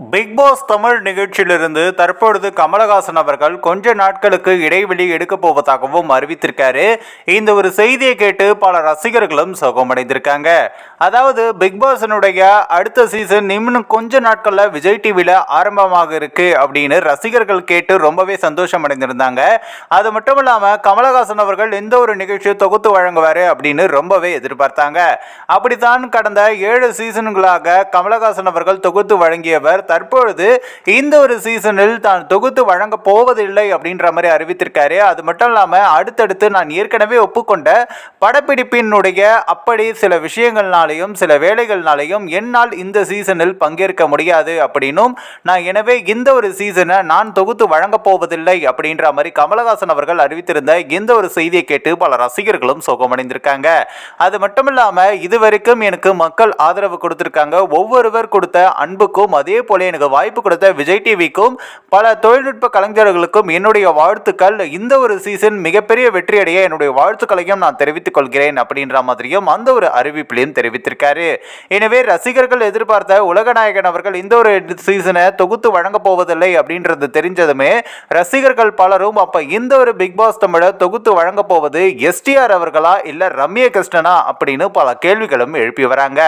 Big pass Tamil நிகழ்ச்சியிலிருந்து தற்பொழுது கமலஹாசன் அவர்கள் கொஞ்ச நாட்களுக்கு இடைவெளி எடுக்க போவதாகவும் அறிவித்திருக்காரு. இந்த ஒரு செய்தியை கேட்டு பல ரசிகர்களும் சோகமடைந்திருக்காங்க. அதாவது பிக்பாஸினுடைய அடுத்த சீசன் இன்னும் கொஞ்ச நாட்களில் விஜய் டிவியில் ஆரம்பமாக இருக்கு அப்படின்னு ரசிகர்கள் கேட்டு ரொம்பவே சந்தோஷம் அடைந்திருந்தாங்க அது மட்டும் இல்லாமல் கமலஹாசன் அவர்கள் எந்த ஒரு நிகழ்ச்சியை தொகுத்து வழங்குவார் அப்படின்னு ரொம்பவே எதிர்பார்த்தாங்க. அப்படித்தான் கடந்த ஏழு சீசன்களாக கமலஹாசன் அவர்கள் தொகுத்து வழங்கியவர் தற்பொழுது இந்த ஒரு சீசனில் தான் தொகுத்து வழங்க போவதில்லை அப்படின்ற மாதிரி அறிவித்திருக்காரு. அது மட்டும் இல்லாமல் அடுத்தடுத்து நான் ஏற்கனவே ஒப்புக்கொண்ட படப்பிடிப்பினுடைய அப்படி சில விஷயங்கள்னாலையும் சில வேலைகள்னாலையும் என்னால் இந்த சீசனில் பங்கேற்க முடியாது அப்படின்னும் நான் எனவே இந்த ஒரு சீசனை நான் தொகுத்து வழங்கப் போவதில்லை அப்படின்ற மாதிரி கமலஹாசன் அவர்கள் அறிவித்திருந்த இந்த ஒரு செய்தியை கேட்டு பல ரசிகர்களும் சோகமடைந்திருக்காங்க. அது மட்டும் இல்லாமல் இதுவரைக்கும் எனக்கு மக்கள் ஆதரவு கொடுத்திருக்காங்க. ஒவ்வொருவர் கொடுத்த அன்புக்கும் அதே போல எனக்கு வாய்ப்பு கொடுத்த விஜய் டிவிக்கும் பல தொழில்நுட்ப கலைஞர்களுக்கும் என்னுடைய வாழ்த்துக்கள். இந்த ஒரு சீசன் மிகப்பெரிய வெற்றியடைய என்னுடைய வாழ்த்துக்களையும் நான் தெரிவித்துக் கொள்கிறேன் அப்படின்ற மாதிரியும் அந்த ஒரு அறிவிப்பிலையும் தெரிவித்திருக்காரு. எனவே ரசிகர்கள் எதிர்பார்த்த உலகநாயகன் அவர்கள் இந்த ஒரு சீசனை தொகுத்து வழங்க போவதில்லை அப்படின்றது தெரிஞ்சதுமே ரசிகர்கள் பலரும் அப்ப இந்த ஒரு பிக் பாஸ் தமிழை தொகுத்து வழங்கப் போவது எஸ்டிஆர் அவர்களா இல்ல ரம்ய கிருஷ்ணனா அப்படின்னு பல கேள்விகளும் எழுப்பி வராங்க.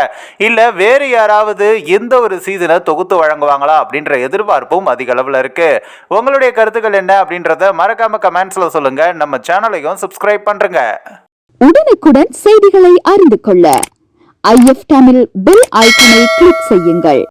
இல்ல வேறு யாராவது இந்த ஒரு சீசனை தொகுத்து வழங்குவாங்களா அப்படின்ற எதிர்பார்ப்பும் அதிக அளவில் இருக்கு. உங்களுடைய கருத்துக்கள் என்ன அப்படின்றத மறக்காம கமெண்ட்ஸில் சொல்லுங்க. நம்ம சேனலையும் சப்ஸ்கிரைப் பண்ணுறங்க உடனுக்குடன் செய்திகளை அறிந்து கொள்ள. ஐஎஃப் தமிழ் பெல் ஐக்கனை கிளிக் செய்யுங்கள்.